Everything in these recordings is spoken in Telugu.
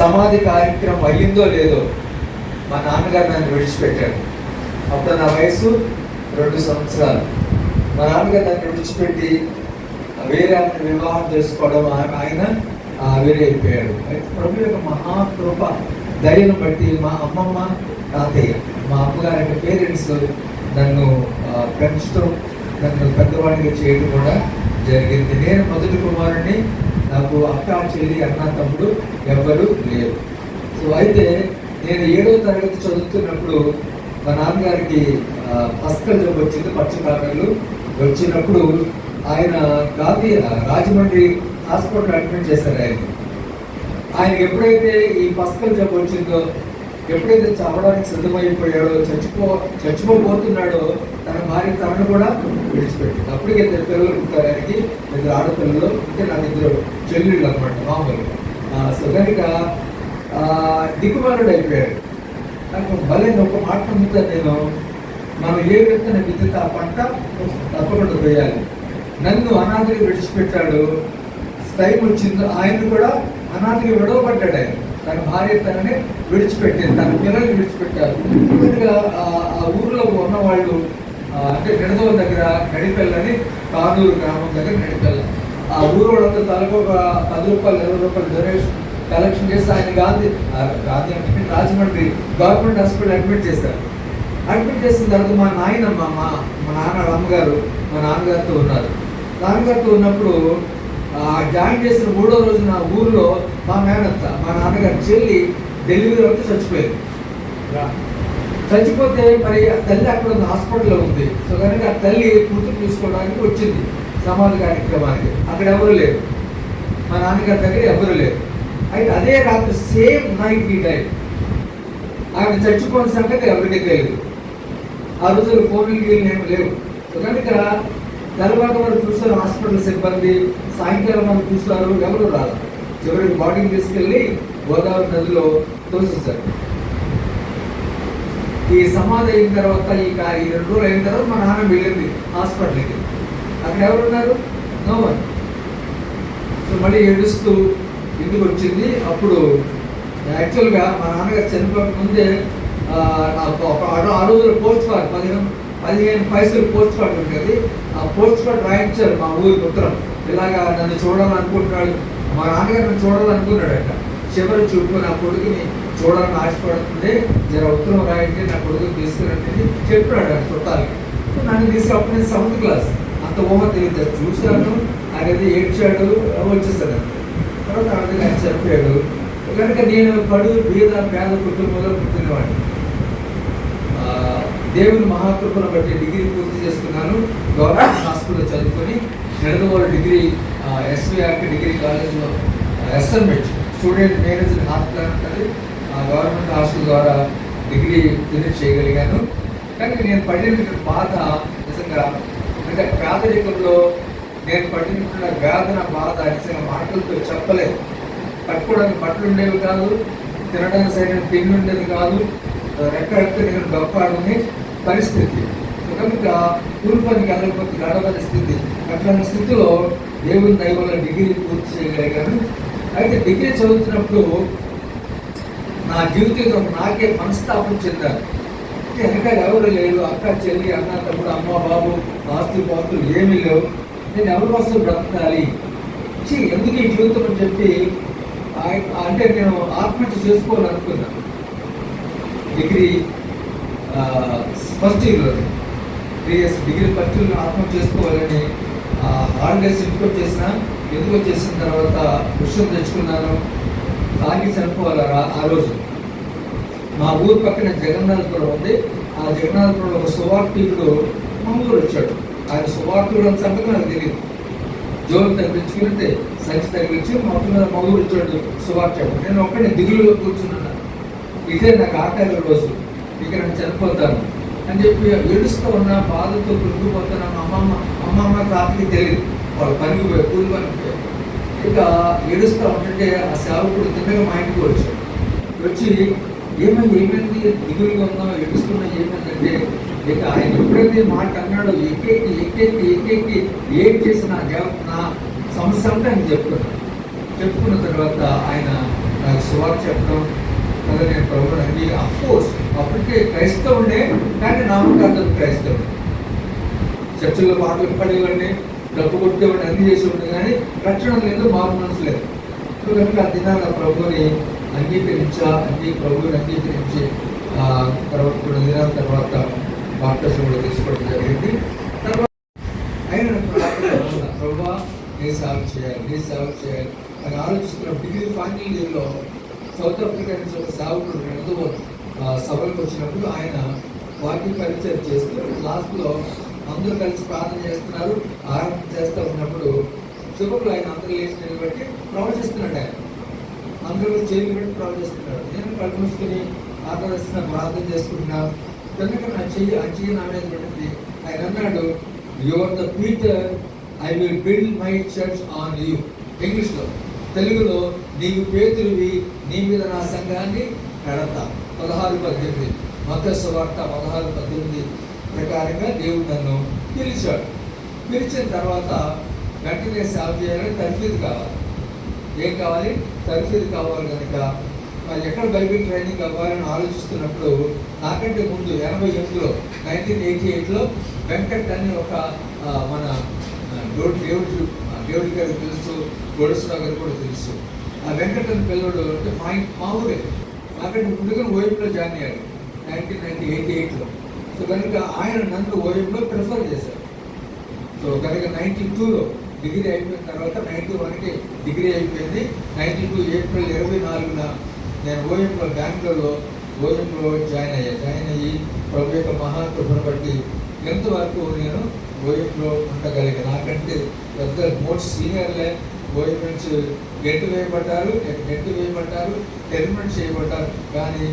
సమాధి కార్యక్రమం అయ్యిందో లేదో మా నాన్నగారు నన్ను విడిచిపెట్టాడు అప్పుడు నా వయసు రెండు సంవత్సరాలు. మా నాన్నగారు నన్ను విడిచిపెట్టి వేరే ఆయన వివాహం చేసుకోవడం ఆయన వేరే అయిపోయాడు. అయితే ప్రభు యొక్క మహాకృప దయను బట్టి మా అమ్మమ్మ తాతయ్య మా అమ్మగారి యొక్క పేరెంట్స్ నన్ను పెంచడం నన్ను పెద్దవాడిగా చేయడం కూడా జరిగింది. నేను మొదటి కుమారుని నాకు అక్క చెల్లి అన్న తమ్ముడు ఎవ్వరు లేరు. సో అయితే నేను ఏడవ తరగతి చదువుతున్నప్పుడు మా నాన్నగారికి పస్కల్ జబ్బు వచ్చింది పచ్చకాకలు వచ్చినప్పుడు ఆయన గాంధీ రాజమండ్రి హాస్పిటల్ అడ్మిట్ చేశారు ఆయన. ఆయనకి ఎప్పుడైతే ఈ పస్కల్ జబ్బు వచ్చిందో ఎప్పుడైతే చావడానికి సిద్ధమైపోయాడో చచ్చిపో చచ్చిపోబోతున్నాడో తన భార్య తనను కూడా విడిచిపెట్టింది. అప్పటికే ఇద్దరు పిల్లలు పుట్టారు ఆయనకి ఇద్దరు ఆడపిల్లలు అంటే నా ఇద్దరు చెల్లెళ్ళు అనమాట మామూలుగా ఆ, సో కనుక దిక్కుమాలుడు అయిపోయాడు నాకు భలే ఒక మాట నమ్ముతాను నేను. మనం ఏ విత్తన విద్యుత్ ఆ పంట తప్పకుండా వేయాలి నన్ను అనాథిగా విడిచిపెట్టాడు. టైం వచ్చిందో ఆయన కూడా అనాథిగా విడవబడ్డాడు ఆయన. తన భార్య తనని విడిచిపెట్టింది తన పిల్లల్ని విడిచిపెట్టారు. ఇప్పటిగా ఆ ఊరిలో ఉన్న వాళ్ళు అంటే నిడదవ దగ్గర నడిపెళ్ళని కానూరు గ్రామం దగ్గర నడిపెళ్ళ ఆ ఊరు వాళ్ళంతా తలకు ఒక పది రూపాయలు ఇరవై రూపాయలు డొనేషన్ కలెక్షన్ చేసి ఆయన గాంధీ గాంధీ అంటే రాజమండ్రి గవర్నమెంట్ హాస్పిటల్ అడ్మిట్ చేశారు. అడ్మిట్ చేసిన తర్వాత మా నాయనమ్మ మా మా నాన్న అమ్మగారు మా నాన్నగారితో ఉన్నారు. నాన్నగారితో ఉన్నప్పుడు జాయిన్ చేసిన మూడో రోజు నా ఊరిలో మా మేనత్త మా నాన్నగారి చెల్లి డెలివరీ అవుతూ చచ్చిపోయింది. చచ్చిపోతే మరి ఆ తల్లి అక్కడ ఉంది హాస్పిటల్లో ఉంది. సో కనుక ఆ తల్లి కూతురు తీసుకోవడానికి వచ్చింది సమాధి కార్యక్రమానికి. అక్కడ ఎవరు లేరు. మా నాన్నగారి దగ్గర ఎవరు లేరు. అయితే అదే రాత్రి సేమ్ నైట్ ఈ టైం ఆయన చచ్చిపోయిన సంగతి ఎవరికి తెలియదు ఆ రోజులు ఫోన్లు గీళ్ళు లేవు. సో కనుక తర్వాత వారు చూస్తారు హాస్పిటల్ సిబ్బంది సాయంకాలం వారు చూస్తారు ఎవరు రాదు చివరికి బాడీని తీసుకెళ్ళి గోదావరి నదిలో తోసేశారు. ఈ సమాధి అయిన తర్వాత ఈ ఈ రెండు రోజులు అయిన తర్వాత మా నాన్న వెళ్ళింది హాస్పిటల్కి. అక్కడ ఎవరు ఉన్నారు నో సో మళ్ళీ ఏడుస్తూ ఇంటికి వచ్చింది. అప్పుడు యాక్చువల్గా మా నాన్నగారు చనిపోక ముందే ఆ, నాకు ఒక ఆరు ఆ పోస్ట్ కార్డ్ పదిహేను పదిహేను పైసలు పోస్ట్ కార్డ్ ఉంటుంది ఆ పోస్ట్ కార్డ్ రాయించారు మా ఊరి ఉత్తరం ఇలాగా నన్ను చూడాలనుకుంటున్నాడు. మా నాన్నగారు నన్ను చూడాలనుకున్నాడట. చివరి చూపు నా కొడుకుని చూడాలని ఆశపడుతుంది జర ఉత్తరం రాయండి నా కొడుకుని తీసుకురండి చెప్పాడు ఆయన చుట్టాలకి. సో నన్ను తీసుకున్నప్పుడు నేను సెవెంత్ క్లాస్ అంత ఊహ తెలియదు. చూశాను. ఆయన ఏదో ఏడ్చాడు వచ్చేసాడు. తర్వాత ఆయన చెప్పాడు. కనుక నేను పడు బీద పేద కుటుంబంలో పుట్టినవాడిని. దేవుని మహాకృపను బట్టి డిగ్రీ పూర్తి చేసుకున్నాను. గవర్నమెంట్ హాస్పిటల్లో చదువుకొని నిడదవోలు డిగ్రీ ఎస్విఆర్కి డిగ్రీ కాలేజ్లో ఎస్ఎంహెచ్ స్టూడెంట్ మేనేజ్మెంట్ హాస్పిటల్ ఉంటుంది ఆ గవర్నమెంట్ హాస్టల్ ద్వారా డిగ్రీ ఫినిష్ చేయగలిగాను. కానీ నేను పడిన బాధ నిజంగా అంటే పేదరికంలో నేను పడిన వేదన బాధ నిజంగా మాటలతో చెప్పలేదు. కట్టుకోవడానికి బట్టలు ఉండేవి కాదు తినడానికి సరైన తిండి ఉండేది కాదు. రెక్కడితే నేను గొప్ప పరిస్థితి. సో కనుక కూలి పనికి వెళ్ళకపోతే స్థితి. అట్లాంటి స్థితిలో దేవుని దైవంలో డిగ్రీ పూర్తి చేయగలిగాను. అయితే డిగ్రీ చదువుతున్నప్పుడు నా జీవితంలో నాకే మనస్తాపం చెందాను అక్కడ ఎవరు లేరు? అక్క చెల్లి అన్న తమ్ముడు అమ్మ బాబు ఆస్తులు పాస్తులు ఏమీ లేవు. నేను ఎవరి కోసం బ్రతకాలి? ఛీ, ఎందుకు ఈ జీవితం అని చెప్పి ఆ- అంటే నేను ఆత్మహత్య చేసుకోవాలనుకున్నాను డిగ్రీ ఫస్ట్ ఇయర్లో త్రీ ఇయర్స్ డిగ్రీ ఫస్ట్ ఇయర్లో ఆత్మహత్య చేసుకోవాలని హాలిడేస్ ఇంటికి వచ్చేసిన ఎందుకు వచ్చేసిన తర్వాత విషయం తెచ్చుకున్నాను. తాగి చనిపోవాలి ఆ- రోజు? మా ఊరు పక్కన జగన్నాథపురం ఉంది. ఆ జగన్నాథపురంలో ఒక సువార్తీయుడు మా ఊరు వచ్చాడు. ఆయన సువార్తీయుడు అని సంగతి నాకు తెలియదు. జోలు తగ్గించుకుంటే సంచి తగ్గించి మా ఊరు మా ఊరు వచ్చాడు సువార్త నేను ఒక్కడే దిగులుగా కూర్చున్నాను. ఇదే నాకు ఆఖరి రోజు. ఇక నేను చనిపోతాను అని చెప్పి ఏడుస్తూ ఉన్న బాధతో కృంగిపోతున్నా అమ్మమ్మ అమ్మమ్మ తాతకి తెలియదు వాళ్ళు పనికి పోయి కూలి పనికి పోయారు ఇక ఏడుస్తూ ఉంటుంటే ఆ సేవకుడు తిన్నగా మా ఇంటికి వచ్చాడు. వచ్చి ఏమైంది ఏమైంది? దిగులుగా ఉన్నాం ఏడుస్తున్నా ఏమైందంటే ఇక ఆయన ఎప్పుడైతే మాట అన్నాడో ఎక్కేకి ఎక్కేకి ఎక్కేకి ఏం చేసిన నా నా సమస్య అంటే ఆయన చెప్పుకున్నాను చెప్పుకున్న తర్వాత ఆయన నాకు సువార్త చెప్పడం కదా నేను ప్రభుత్వం అంగీ అఫ్కోర్స్ అప్పటికే క్రైస్తవుడే కానీ నామకార్థం క్రైస్తవుడు. చర్చల్లో పాటలు పడేవాడిని డబ్బు కొట్టేవాడిని అన్ని చేసేవాడిని కానీ రక్షణ లేదు మారు మనసు లేదు. సో కనుక ఆ దినాన ప్రభుని అంగీకరించా అంగీ ప్రభుని అంగీకరించి ఆ తర్వాత కొన్ని దినాల తర్వాత బాప్టిజం కూడా తీసుకోవడం జరిగింది. తర్వాత అయిన ప్రభా నీ సేవ చేయాలి నీ సేవ చేయాలి అని ఆలోచిస్తున్న డిగ్రీ ఫైనల్ ఇయర్లో సౌత్ ఆఫ్రికా నుంచి ఒక సేవకుడు రెండు సభలకు వచ్చినప్పుడు ఆయన వాకింగ్ పరిచయం చేస్తూ లాస్ట్లో అందరూ కలిసి ప్రార్థన చేస్తున్నారు ఆరాధన చేస్తూ ఉన్నప్పుడు చివరిలో ఆయన అందరూ లేచి నిలబెట్టి ప్రవచిస్తున్నాడు ఆయన. అందరూ చేతులు పెట్టి ప్రవచిస్తున్నాడు నేను కళ్ళు ఆరాధిస్తున్నా ప్రార్థన చేసుకుంటున్నా. కనుక నా చెయ్యి ఆ చెయ్యి నా మీద పడింది. ఆయన అన్నాడు you're the Peter I will build my church on you ఇంగ్లీష్లో తెలుగులో నీకు పేతురువి నీ మీద నా సంఘాన్ని కడతా. పదహారు పద్దెనిమిది. మకస్సు వార్త పదహారు పద్దెనిమిది ప్రకారంగా దేవుడు నన్ను పిలిచాడు. పిలిచిన తర్వాత వెంటనే సేవ చేయాలని తర్ఫీదు కావాలి. ఏం కావాలి? తర్ఫీదు కావాలి కనుక మరి ఎక్కడ బైబిల్ ట్రైనింగ్ అవ్వాలని ఆలోచిస్తున్నప్పుడు నాకంటే ముందు ఎనభై ఎనిమిదిలో నైన్టీన్ ఎయిటీ ఎయిట్లో వెంకట్ అని ఒక మన దేవుడు దేవుడి దేవుడి గారికి తెలుసు గొడుసు గారు కూడా తెలుసు. ఆ వెంకట్ పిల్లడు అంటే మా మా ఊరే. నాకంటే ముందుగా ఓఎంలో జాయిన్ అయ్యాడు నైన్టీన్ నైన్టీ ఎయిటీ ఎయిట్లో సో కనుక ఆయన నన్ను ఓఎంలో ప్రిఫర్ చేశారు. సో కనుక నైన్టీ టూలో డిగ్రీ అయిపోయిన తర్వాత నైన్టీ వన్కి డిగ్రీ అయిపోయింది. నైన్టీ టూ ఏప్రిల్ ఇరవై నాలుగున నేను ఓఎంలో బెంగళూరులో ఓఎంలో జాయిన్ అయ్యా. జాయిన్ అయ్యి ప్రభు యొక్క మహాకృపను బట్టి ఎంతవరకు నేను ఓఎంలో ఉండగలిగా నాకంటే పెద్ద మోస్ట్ సీనియర్లే ఓఎం నుంచి గెట్టు వేయబడ్డారు గెట్టు వేయబడ్డారు టెర్మినేట్ చేయబడ్డారు. కానీ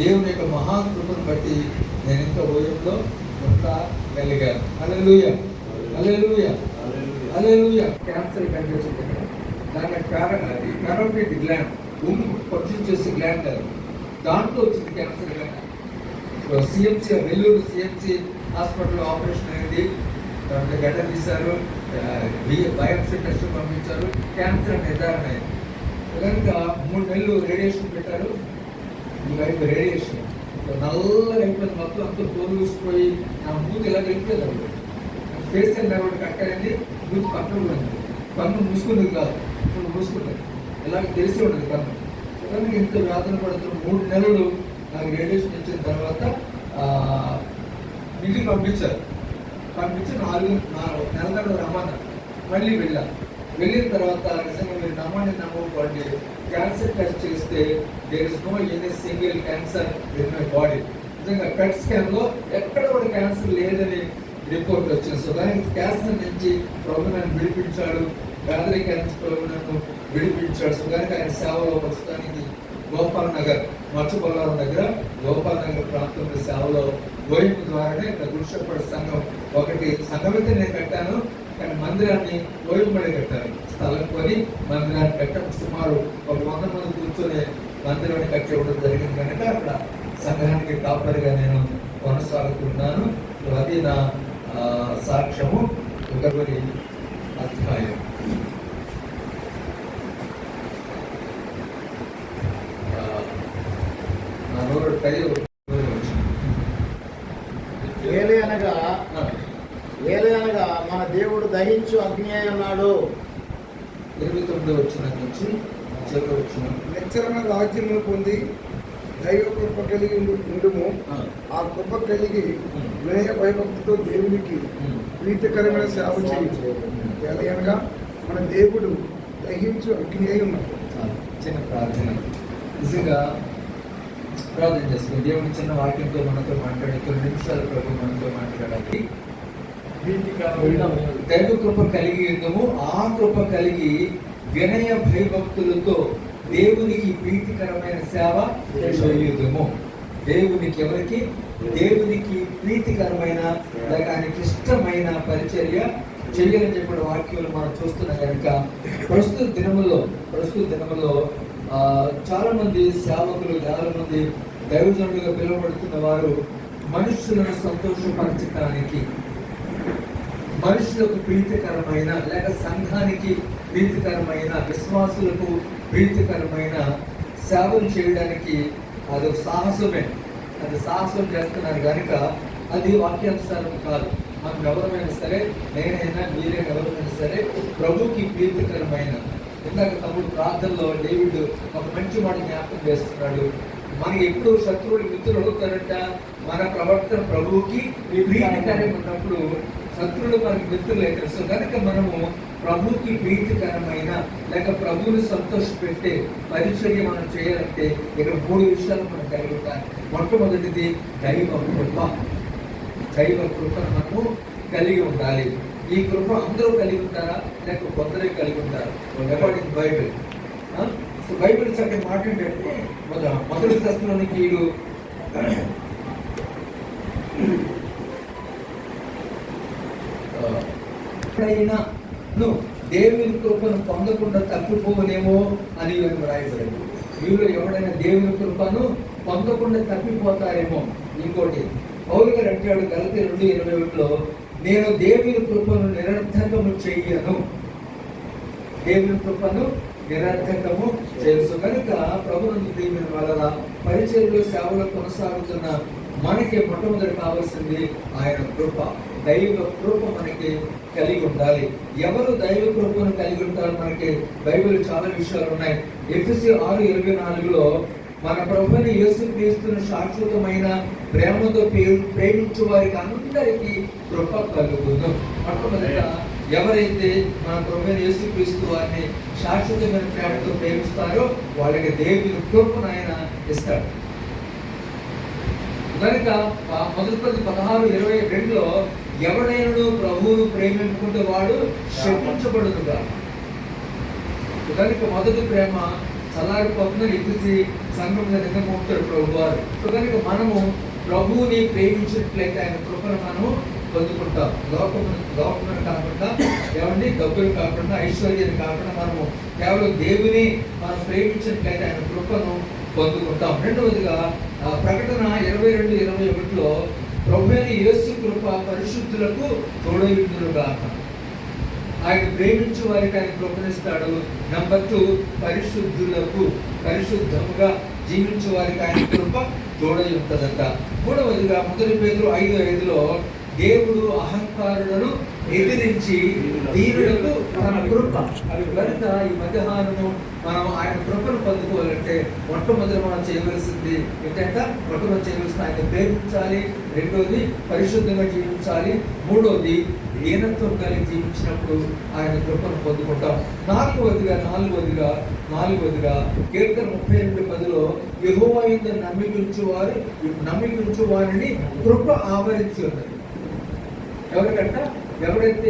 దేవుని యొక్క మహాకృపను బట్టి నేను ఇంకా ఓఎంలో ఉండగలిగాను అలెలుయ అలెలుయ అలెలుయ క్యాన్సర్ కనిపించింది దాని కారణం అది. Carotid gland. ఉమ్ము ప్రొడ్యూస్ చేసే గ్లాండ్ అది. దాంట్లో వచ్చింది cancer gland. CMC Nellore CMC హాస్పిటల్లో ఆపరేషన్ అయింది. దాంట్లో గడ్డ తీశారు బయోప్సీ టెస్ట్ పంపించారు క్యాన్సర్ నిర్ధారణ అయింది. కనుక మూడు నెలలు రేడియేషన్ పెట్టారు. ఈ వైపు రేడియేషన్. నల్లగా అయిపోయింది మొత్తం అంతా తోలుసిపోయి నా మూతి ఇలా వెళ్ళిపోయింది ఫేస్ లేకుండా కట్ కట్టయింది మూతి పక్కన ఉంది. పన్ను మూసుకుంది కాదు ఇప్పుడు మూసుకున్నది ఇలాగ తెలిసి ఉండదు పన్ను కనుక ఇంత వేదన పడుతున్న మూడు నెలలు నాకు రేడియేషన్ ఇచ్చిన తర్వాత ఇంటికి పంపించారు. పంపించి నాలుగు నాలుగు నెల రమ్మన్నారు మళ్ళీ వెళ్ళాను వెళ్ళిన తర్వాత నిజంగా మీరు నమ్మండి నమ్మకండి క్యాన్సర్ టెస్ట్ చేస్తే there is no any single cancer in my body నిజంగా పెట్ స్కాన్లో ఎక్కడ కూడా క్యాన్సర్ లేదని రిపోర్ట్ వచ్చింది. సో దానికి క్యాన్సర్ నుంచి ప్రభు నన్ను విడిపించాడు. వ్యాధి క్యాన్సర్ ప్రభు నన్ను విడిపించాడు. సో దానికి ఆయన సేవలో ప్రస్తుతానికి గోపాల్ నగర్ మచ్చబొల్లారం దగ్గర గోపాల్ నగర్ ప్రాంతంలో సేవలో గోయింపు ద్వారానే ఇక్కడ గురుషపడి సంఘం ఒకటి సంఘం నేను కట్టాను కానీ మందిరాన్ని గోయింపడే కట్టాను. స్థలం కొని మందిరాన్ని కట్టడం సుమారు ఒక వంద మంది కూర్చొని మందిరాన్ని కట్టి జరిగింది. కనుక అక్కడ సంఘానికి కాపరిగా నేను కొనసాగుతున్నాను. అది నా సాక్ష్యము ఒకరి అధ్యాయం ఆ, నా నోరు టై వచ్చింది ఏలి అనగా ఆ, ఏలి అనగా మన దేవుడు దహించు అగ్ని అయి ఉన్నాడు ఇరవై తొమ్మిది వచ్చిన నుంచి చివరి వచ్చిన నిచ్చరణ రాజ్యమును పొంది దైవ కృప కలిగి ఉండు- ఉండుము ఆ, కృప కలిగి వినయ భయభక్తితో దేవునికి. ప్రీతికరమైన సేవ చేయి. అనగా మన దేవుడు దహించు అగ్ని అయి ఉన్నాడు. చాలు. చిన్న ప్రార్థన. నిజంగా ప్రార్థన చేసుకుని దేవుని చిన్న వాక్యంతో మనతో మాట్లాడి కొన్ని నిమిషాలు ప్రభు మనతో మాట్లాడాలి. దైవ కృప కలిగి ఉండము ఆ కృప కలిగి వినయ భయభక్తులతో దేవునికి ప్రీతికరమైన సేవ చేయుదము దేవునికి ఎవరికి? దేవునికి ప్రీతికరమైన లేక ఆయనకి ఇష్టమైన పరిచర్య చేయాలని చెప్పిన వాక్యాలు మనం చూస్తున్నాం కనుక ప్రస్తుత దినముల్లో ప్రస్తుత దినముల్లో ఆ, చాలా మంది సేవకులు చాలా మంది దైవజనులుగా పిలువబడుతున్న వారు మనుషులను సంతోషపరచడానికి మనుషులకు ప్రీతికరమైన లేక సంఘానికి ప్రీతికరమైన విశ్వాసులకు ప్రీతికరమైన సేవలు చేయడానికి అదొక సాహసమే. అది సాహసం చేస్తున్నారు కనుక అది వాక్యానుసారం కాదు. మనం ఎవరమైనా సరే నేనైనా మీరే ఎవరైనా సరే ప్రభుకి ప్రీతికరమైన. ఇందాక తమ్ముడు ప్రార్థనలో డేవిడ్ ఒక మంచి మాట జ్ఞాపకం చేస్తున్నాడు. మనకి ఎప్పుడు శత్రువులు మిత్రులు అవుతారంట మన ప్రవర్తన ప్రభువుకి ప్రీతికరంగా ఉన్నప్పుడు శత్రువులు మనకి మిత్రులే తెలుసు. కనుక మనము ప్రభుకి ప్రీతికరమైన లేక ప్రభువుని సంతోషపెట్టే పరిచర్య మనం చేయాలంటే ఇక్కడ మూడు విషయాలు మనం కలిగి ఉంటాయి మొట్టమొదటిది దైవ కృప. దైవ కృప మనము కలిగి ఉండాలి. ఈ కృప అందరూ కలిగి ఉంటారా? లేక కొందరే కలిగి ఉంటారా? అకార్డింగ్ బైబిల్ సో బైబిల్ చక్కటి మాట ఏంటంటే మొదటి దశలోని ఎప్పుడైనా నువ్వు దేవుని కృపను పొందకుండా తప్పిపోవలేమో అని రాయబడింది. వీళ్ళు ఎవడైనా దేవుని కృపను పొందకుండా తప్పిపోతారేమో ఇంకోటి. పౌరు గారు అంటాడు గలతి రెండు ఇరవై ఒకటిలో నేను దేవుని కృపను నిరర్థకము చెయ్యను. దేవుని కృపను నిరర్థకము తెలుసు కనుక ప్రభుత్వం దీని వలన పరిచయంలో సేవలు కొనసాగుతున్న మనకి మొట్టమొదటి కావాల్సింది ఆయన కృప. దైవ కృప మనకి కలిగి ఉండాలి. ఎవరు దైవ కృపను కలిగి ఉంటారు మనకి బైబిల్ చాలా విషయాలు ఉన్నాయి. ఎఫ్ఎస్సి ఆరు ఇరవై నాలుగులో మన ప్రభుని యేసు శాశ్వతమైన ప్రేమతో ప్రేమించు వారికి అందరికీ కృప కలుగుతుంది మొట్టమొదట ఎవరైతే మన ప్రభుని యేసు క్రీస్తు వారిని శాశ్వతమైన ప్రేమతో ప్రేమిస్తారో వాళ్ళకి దేవుని కృపను ఆయన ఇస్తాడు. కనుక మొదటి పది పదహారు ఇరవై రెండులో ఎవడైనా ప్రభువును ప్రేమించుకుంటే వాడు శపించబడునుగా కనుక మొదటి ప్రేమ చల్లారిపోతుందని ఎక్కిసి సంఘం నిజంగా మోపుతాడు ప్రభు వారు సో కనుక మనము ప్రభువుని ప్రేమించినట్లయితే ఆయన కృపను మనము పొందుకుంటాం. లోకము లోకమును కాకుండా ఏమండి? డబ్బులు కాకుండా ఐశ్వర్యం కాకుండా మనము కేవలం దేవుని మనం ప్రేమించినట్లయితే ఆయన కృపను పొందుకుంటాం. రెండవదిగా ఆ ప్రకటన ఇరవై రెండు ఇరవై ఒకటిలో ప్రభుని యేసు కృప పరిశుద్ధులకు తోడయుడుగాక ఆయన ప్రేమించు వారికి ఆయన కృపణిస్తాడు నంబర్ టూ పరిశుద్ధులకు పరిశుద్ధముగా జీవించు వారికి ఆయన కృప తోడై ఉంటుందంట మూడవదిగా మొదటి పేదలు ఐదు ఐదులో దేవుడు అహంకారులను ఎదిరించి దీనులకు తన కృప. అది కనుక ఈ మధ్యాహ్నము మనం ఆయన కృపను పొందుకోవాలంటే మొట్టమొదటి మనం చేయవలసింది ఏంటంటే కృపను చేయవలసింది ఆయన ప్రేమించాలి రెండోది పరిశుద్ధంగా జీవించాలి మూడోది దీనత్వం కలిగి జీవించినప్పుడు ఆయన కృపను పొందుకుంటాం. నాలుగవదిగా నాలుగవదిగా నాలుగవదిగా కీర్తన ముప్పై రెండు పదిలో యహోవాయుద్ధ యందు నమ్మికుంచు వారు నమ్మికుంచు వారిని కృప ఆవరించి ఉన్నది ఎవరికంటే? ఎవరైతే